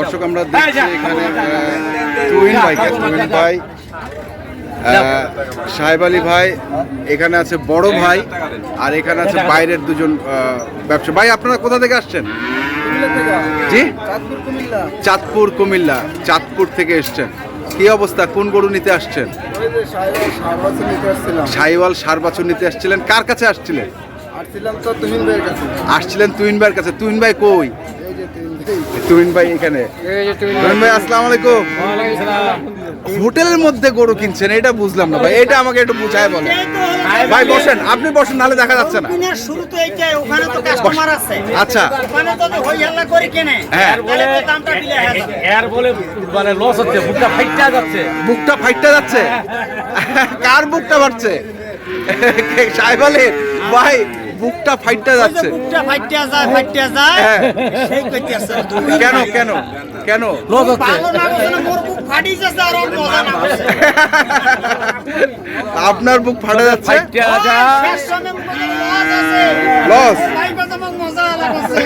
দর্শক আমরা দেখছি এখানে ভাইকে ভাই সাহেব আলী ভাই এখানে আছে বড় ভাই আর এখানে আছে বাইরের দুজন ব্যবসা। ভাই আপনারা কোথা থেকে আসছেন? জি? চাঁদপুর কুমিল্লা। চাঁদপুর থেকে এসছেন। কি অবস্থা? কোন গরু নিতে আসছেন? সাইওয়াল সার বাছুর নিতে আসছিলেন। কার কাছে আসছিলেন? আসছিলেন তুহিন ভাইয়ের কাছে। তুহিন ভাই কই? তুহিন ভাই এখানে তুহিন ভাই আসসালামু আলাইকুম হোটেলের মধ্যে গরু কিনছেন এটা বুঝলাম না ভাই এটা আমাকে একটু বুঝায় বলেন ভাই বসেন আপনি বসেন নাহলে দেখা যাচ্ছে না দিনের শুরু তো এইটাই ওখানে তো কাস্টমার আছে আচ্ছা ওখানে যদি হই হাল্লা করে কেনে হ্যাঁ। তো দামটা দিলে হ্যাঁ এর বলে মানে লস হচ্ছে বুকটা ফাইটটা যাচ্ছে বুকটা ফাইটটা যাচ্ছে কার বুকটা ফাটছে সাহেব আলী ভাই বুকটা ফাইটটা যাচ্ছে। বুকটা ফাইটটা যায় ফাইটটা যায় হ্যাঁ। সেই কইতেছে কেন কেন কেন? আপনার বুক ফাটা যাচ্ছে? ফাইটটা যা শেষ সময় লস। মজা লাগছে।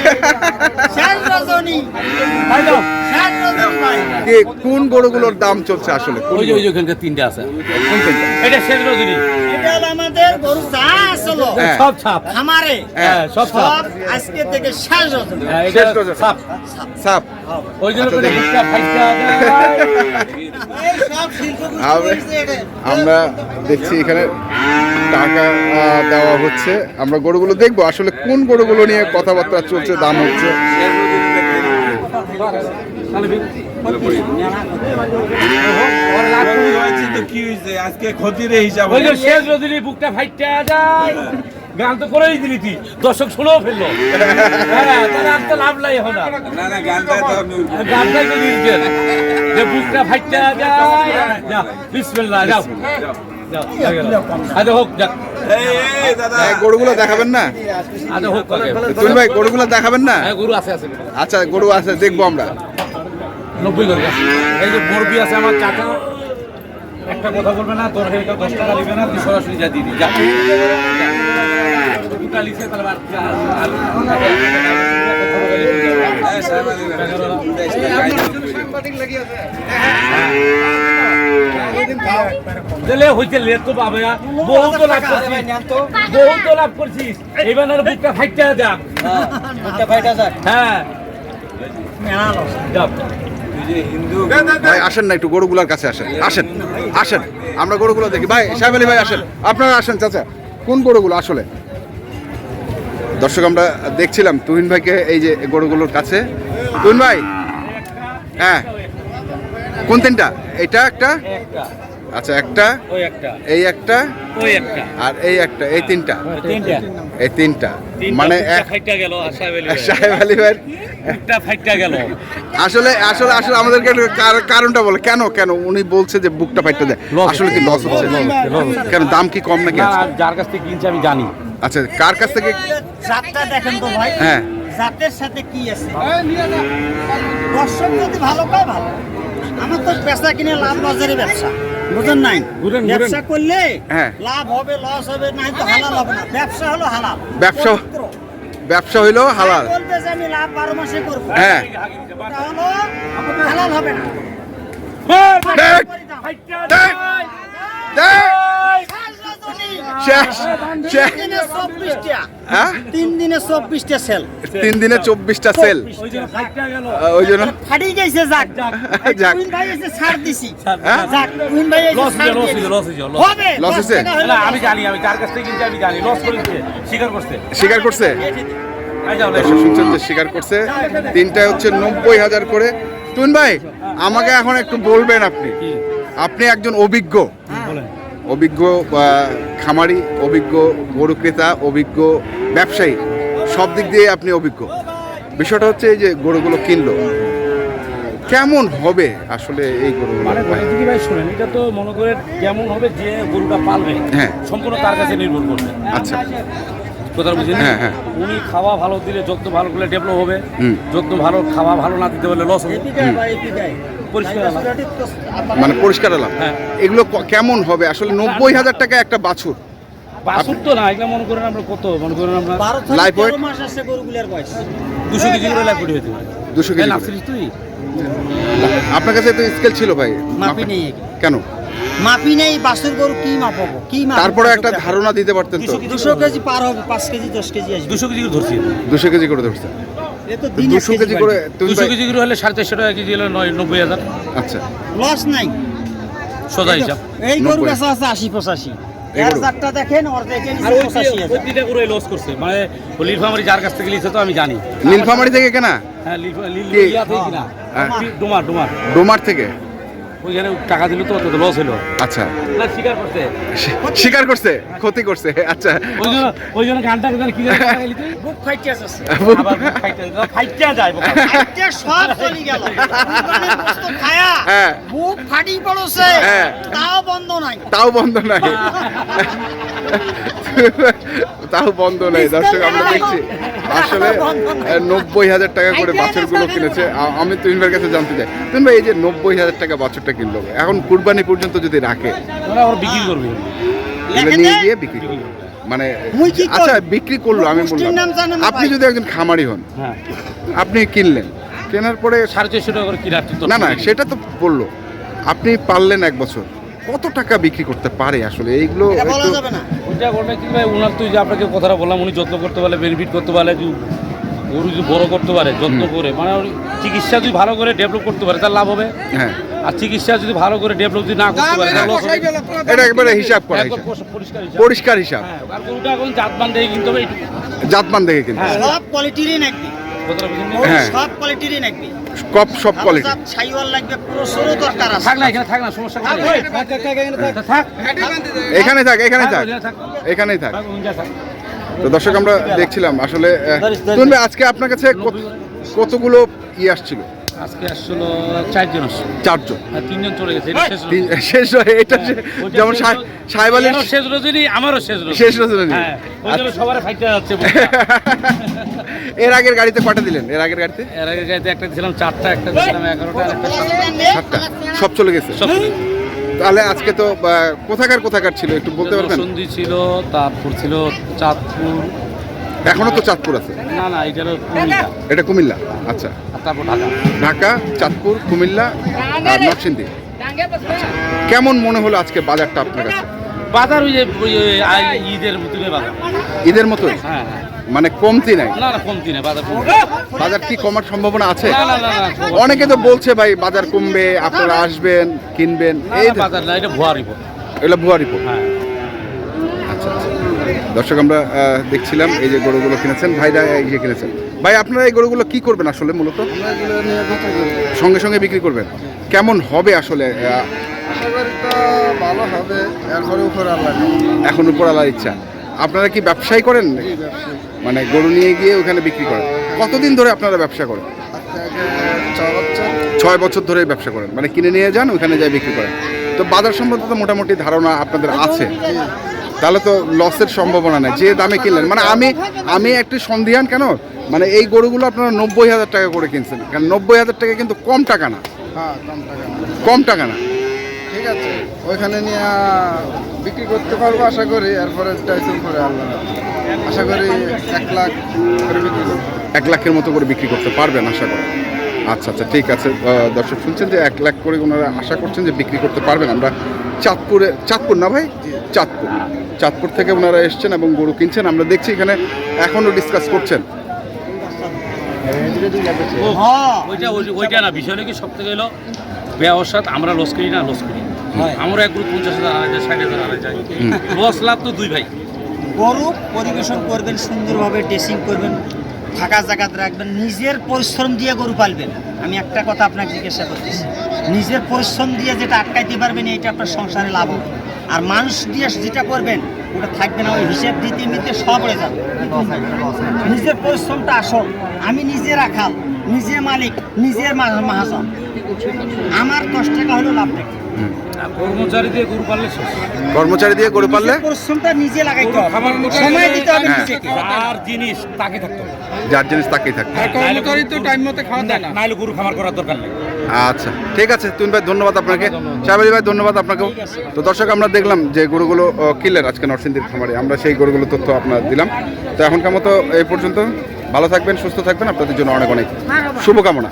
কি কোন গরুগুলোর দাম চলছে আসলে? ওই যে ওই গরু? যে ওখানকার তিনটে আছে। এটা শেষ রজনী। এটা আমাদের গরু যা আসলো। সব ছাপ খামারে হ্যাঁ সব ছাপ আজকে থেকে শেষ রজনী। এটা শেষ ছাপ ওই জন্য করে দেখি। বুকটা ফাইটটা এই সব শিল্পগুলো আমরা- হয়েছে এটা। আমরা দেখছি এখানে টাকা দেওয়া হচ্ছে। আমরা গরুগুলো দেখব। আসলে কোন গরুগুলো নিয়ে কথাবার্তা চলছে দাম হচ্ছে? কি হয়েছে আজকে ক্ষতির হিসাব শেষ রজনী বুকটা ফাইটটা যায় গান তো করেই দিলি তুই। দর্শক শুনেও ফেলল। হ্যাঁ আর তো লাভ নাই। না গানটাই তো দিয়েছেন যে বুকটা ফাইটটা যায় বিসমিল্লাহ যাও। যাও আচ্ছা হোক যাক। গরুগুলো দেখাবেন না? আচ্ছা হোক ভাই গরুগুলো দেখাবেন না? হ্যাঁ গরু আছে আছে। আচ্ছা গরু আছে দেখব আমরা। নব্বই করে এই যে মুরগি আছে আমার চাচা একটা কথা বলবে না তোর হেটা দশ টাকা নিবে না তুই সরাসরি যা দিয়ে দি যা। হইতে লেট তো পাবে না বহু তো লাভ করছিস। বহু তো লাভ করছিস। এবার আর বুকটা ফাইটটা দেখ। হ্যাঁ। যাও ভাই, আসেন না, একটু গরুগুলোর কাছে আসেন। আসেন আসেন। আমরা গরুগুলো দেখি। ভাই, সাহেব আলী ভাই, আসেন। আপনারা আসেন, চাচা। কোন গরুগুলো আসলে? দর্শক, আমরা দেখছিলাম তুহিন ভাইকে এই যে গরুগুলোর কাছে। তুহিন ভাই হ্যাঁ। কোন তিনটা? এটা একটা? আচ্ছা একটা ওই একটা। এই একটা ওই একটা। আর এই একটা এই তিনটা। তিনটা। এই তিনটা। মানে ফাইটটা গেল সাহেব আলী ভাই। একটা ফাইটটা গেল। আসলে আসলে আসলে আমাদেরকে কার- কারণটা বলে। কেন কেন? উনি বলছে যে বুকটা ফাইটটা দেয়। আসলে কি লস হচ্ছে। কেন দাম কি কম নাকি? যার কাছ থেকে কিনছে আমি জানি। আচ্ছা কার কাছ থেকে জাতটা দেখেন তো ভাই। হ্যাঁ। জাতের সাথে কি আছে? দর্শক যদি ভালো পায় ভালো। আমার তো পেশা কিনে লাভ লসেরই ব্যবসা। বুঝেন নাই? ঘুরেন। ব্যবসা করলে হ্যাঁ। লাভ হবে লস হবে নাই তো হালাল হবে না। ব্যবসা হলো হালাল। ব্যবসা ব্যবসা হইল হালাল। বলতে আমি লাভ বারো মাসে করব। হ্যাঁ। হালাল হবে না দেখ, দেখ, দেখ। শেষ শেষ। তিন দিনে চব্বিশটা। হ্যাঁ? সেল। তিন দিনে চব্বিশটা সেল। ওই জন্য ফাটি গেছে যাক। যাক। ভাই এসে ছাড় দিছি? যাক কুইন ভাই লস ছাড় লস দিয়েছে। লস হয়েছে লস হবে লস দশ হয়েছে? টাকা হলে না লস। আমি জানি আমি যার কাছ থেকে কিনছি আমি জানি। লস করেছে স্বীকার করছে। স্বীকার করছে? শুনছেন যে স্বীকার করছে। তিনটায় হচ্ছে নব্বই হাজার করে। তুন ভাই আমাকে এখন একটু বলবেন আপনি। আপনি একজন অভিজ্ঞ। অভিজ্ঞ খামারি অভিজ্ঞ গরু ক্রেতা অভিজ্ঞ ব্যবসায়ী সব দিক দিয়ে আপনি অভিজ্ঞ। বিষয়টা হচ্ছে এই যে গরুগুলো কিনলো। কেমন হবে আসলে এই গরু? মানে যদি ভাই শুনেন এটা তো মনে করে কেমন হবে যে গরুটা পালবে হ্যাঁ। সম্পূর্ণ তার কাছে নির্ভর করবে। আচ্ছা। কথা বুঝলেন হ্যাঁ, হ্যাঁ। উনি খাওয়া ভালো দিলে যত ভালো করলে ডেভেলপ হবে হুম। যত ভালো খাওয়া ভালো না দিতে পারলে লস হবে। মানে পরিষ্কার এলাম হ্যাঁ। এগুলো কেমন হবে? আসলে নব্বই হাজার টাকা একটা বাছুর। বাছুর তো না এগুলো মনে করেন আমরা কত? মনে করেন আমরা বারো থেকে Life weight? তেরো মাস আছে গরুগুলোর বয়স। দুশো কেজি করে লাইফ হতে পারে দুশো কেজি তুই? আপনার কাছে তো স্কেল ছিল ভাই। মাপি নেই। কেন? মাপি নেই বাসুর গরু কি মাপাবো? কি মাপ তারপরে একটা ধারণা দিতে পারতেন তো। দুশো কেজি পার হবে পাঁচ কেজি দশ কেজি আসবে। দুশো কেজি করে ধরছি। দুশো কেজি করে দিন দুশো কেজি করে দুশো কেজি করে হলে সাড়ে চারশো টাকা কেজি হলে নয় নব্বই হাজার। আচ্ছা। লস নাই। সোজা হিসাব। এই গরু নব্বই। আছে আশি পঁচাশি। দেখেন লস করছে। মানে লিল ফামারি যার কাছ থেকে লিখছে তো আমি জানি। নীলফামারি থেকে কেনা? লিল লিল কি? থেকে কিনা। হ্যাঁ। ডোমার ডোমার। ডোমার থেকে? ওইখানে টাকা দিল তো অত লস হলো আচ্ছা। না স্বীকার করছে। স্বীকার করছে ক্ষতি করছে আচ্ছা। ওই জন্য ওই জন্য গানটা গান কি বুক ফাইটে আছে আবার ফাইটটা ফাইটটা যায় ফাইটে সব চলে গেল। খায়া হ্যাঁ। বুক ফাটি পড়ছে। হ্যাঁ। তাও বন্ধ নাই। তাও বন্ধ নাই। তাও বন্ধ নাই। দর্শক আমরা দেখছি। আসলে নব্বই হাজার টাকা করে বাছুরগুলো কিনেছে। আমি তুমিনের কাছে জানতে চাই। তুমি ভাই এই যে নব্বই হাজার টাকা বাছুরটা কিনলো। এখন কুরবানি পর্যন্ত যদি রাখে বিক্রি করবে। এগুলো নিয়ে গিয়ে বিক্রি করবে। মানে? আচ্ছা বিক্রি করল আমি বললাম। আপনি যদি একজন খামারি হন হ্যাঁ। আপনি কিনলেন। কেনার পরে সাড়ে চারশো টাকা করে কিনা তো না না সেটা তো বলল। আপনি পারলেন এক বছর। কত টাকা বিক্রি করতে পারে আসলে? এইগুলো এটা বলা একটু- যাবে না। ওইটা কি ভাই ওনার তুই যে আপনাকে কথাটা বললাম উনি যত্ন করতে পারলে বেনিফিট করতে পারলে গরু যদি বড় করতে পারে যত্ন করে মানে ওর চিকিৎসা যদি ভালো করে ডেভেলপ করতে পারে তার লাভ হবে? হ্যাঁ। আর চিকিৎসা যদি ভালো করে ডেভেলপ যদি না করতে পারে হবে। এটা একবারে হিসাব করা হিসাব। পরিষ্কার- হিসাব। পরিষ্কার হিসাব হ্যাঁ, আর গরুটা এখন জাত মান দেখে কিনতে হবে জাতমান দেখে কিন্তু হ্যাঁ। সব কোয়ালিটিরই নাকবি কথাটা বুঝলেন না? গরু হ্যাঁ। সব কোয়ালিটিরই নাকবি কপ সব কোয়ালিটি ছাইওয়াল লাগবে প্রচুরও দরকার আছে থাক না এখানে থাক না সমস্যা থাক এখানে থাক এখানে থাক এখানেই থাক। তো দর্শক আমরা দেখছিলাম আসলে। আজকে আপনার কাছে কতগুলো ই আসছিল আজকে আসছিল চারজন আর তিনজন চলে গেছে শেষ হয়ে এটা হ্যাঁ, যেমন সাহেব আলীর শেষ রোজেরই আমারও শেষ রোজ। শেষ রজনী হ্যাঁ সবার যাচ্ছে এর আগের গাড়িতে কটা দিলেন? এর আগের গাড়িতে? এর আগে গাড়িতে একটা দিছিলাম চারটা একটা দিছিলাম এগারোটা একটা সাতটা। সব চলে গেছে? সব তাহলে আজকে তো কোথাকার কোথাকার ছিল? একটু বলতে পারবেন? সন্ধি ছিল তারপর ছিল চাঁদপুর এখনও তো চাঁদপুর আছে? না না এটা কুমিল্লা। এটা কুমিল্লা? আচ্ছা। তারপর ঢাকা। ঢাকা চাঁদপুর কুমিল্লা আর নরসিংদী। কেমন মনে হলো আজকে বাজারটা আপনার কাছে? বাজার ওই যে ঈদের বাজার। ঈদের মতোই? হ্যাঁ হ্যাঁ। মানে কমতি নাই? না না কমতি না বাজার বাজার কি কমার সম্ভাবনা আছে? না না না না অনেকে তো বলছে ভাই বাজার কমবে আপনারা আসবেন কিনবেন এই বাজার না এটা ভুয়া রিপোর্ট এগুলো ভুয়া রিপোর্ট হ্যাঁ। আচ্ছা আচ্ছা। দর্শক, আমরা দেখছিলাম এই যে গরুগুলো কিনেছেন। ভাইরা এই যে কিনেছেন। ভাই, আপনারা এই গরুগুলো কি করবেন আসলে মূলত? সঙ্গে সঙ্গে বিক্রি করবেন। কেমন হবে আসলে ভালো হবে এখন উপর আলার ইচ্ছা। আপনারা কি ব্যবসায় করেন? মানে গরু নিয়ে গিয়ে ওখানে বিক্রি করেন। কতদিন ধরে আপনারা ব্যবসা করেন? ছয় বছর ধরে ব্যবসা করেন। মানে কিনে নিয়ে যান, ওখানে যাই বিক্রি করেন। তো বাজার সম্বন্ধে তো মোটামুটি ধারণা আপনাদের আছে। তাহলে তো লসের সম্ভাবনা নেই যে দামে কিনলেন। মানে আমি আমি একটু সন্ধিহান কেন? মানে এই গরুগুলো আপনারা নব্বই হাজার টাকা করে কিনছেন। কারণ নব্বই হাজার টাকা কিন্তু কম টাকা না। হ্যাঁ কম টাকা না। ঠিক আছে ওইখানে নিয়ে বিক্রি করতে পারব আশা করি এরপরে টাইসন করে আল্লাহ আশা করি এক লাখ করে বিক্রি এক লাখের মতো করে বিক্রি করতে পারবেন আশা করি। আচ্ছা আচ্ছা ঠিক আছে। দর্শক শুনছেন যে এক লাখ করে ওনারা আশা করছেন যে বিক্রি করতে পারবেন। আমরা চাঁদপুরে চাঁদপুর না ভাই? চাঁদপুর। চাঁদপুর থেকে ওনারা এসছেন এবং গরু কিনছেন। আমরা দেখছি এখানে এখনও ডিসকাস করছেন। ও। ওইটা ওই- ওইটা না বিষয় কি সব থেকে হলো ব্যবসাত আমরা লস করি না লস করি। আমরা এক গ্রুপ পঞ্চাশ হাজার আড়াই হাজার ষাট হাজার আড়াই যায় লস লাভ তো দুই ভাই। গরু পরিবেশন করবেন, সুন্দরভাবে ড্রেসিং করবেন থাকা জায়গাতে রাখবেন, নিজের পরিশ্রম দিয়ে গরু পালবেন। আমি একটা কথা আপনাকে জিজ্ঞাসা করতেছি, নিজের পরিশ্রম দিয়ে যেটা আটকাইতে পারবেন এটা আপনার সংসারে লাভ হবে। আর মানুষ দিয়ে যেটা করবেন, ওটা থাকবে না, ওই হিসেব দিতে নিতে সব হয়ে যাবে। নিজের পরিশ্রমটা আসল। আমি নিজে রাখাল, নিজে মালিক, নিজের মহাজন। আমার দশ টাকা হলো লাভ কর্মচারী দিয়ে গরু পারলে কর্মচারী দিয়ে গরু পারলে পরিশ্রমটা নিজে লাগাইতে হবে। খাবার সময় দিতে হবে হ্যাঁ। নিজেকে। যার জিনিস তাকে থাকতে হবে। যার জিনিস তাকেই থাকে কর্মচারী তো টাইম মতো খাওয়া যায় না। নাইলে গরু খাবার করার দরকার নেই। আচ্ছা ঠিক আছে তুমি ভাই ধন্যবাদ আপনাকে। সাহেব ভাই ধন্যবাদ আপনাকেও। তো দর্শক আমরা দেখলাম যে গরুগুলো কিনলেন আজকে নরসিংদীর খামারে। আমরা সেই গরুগুলো তথ্য আপনার দিলাম। তো এখনকার মতো এই পর্যন্ত। ভালো থাকবেন সুস্থ থাকবেন। আপনাদের জন্য অনেক অনেক শুভকামনা।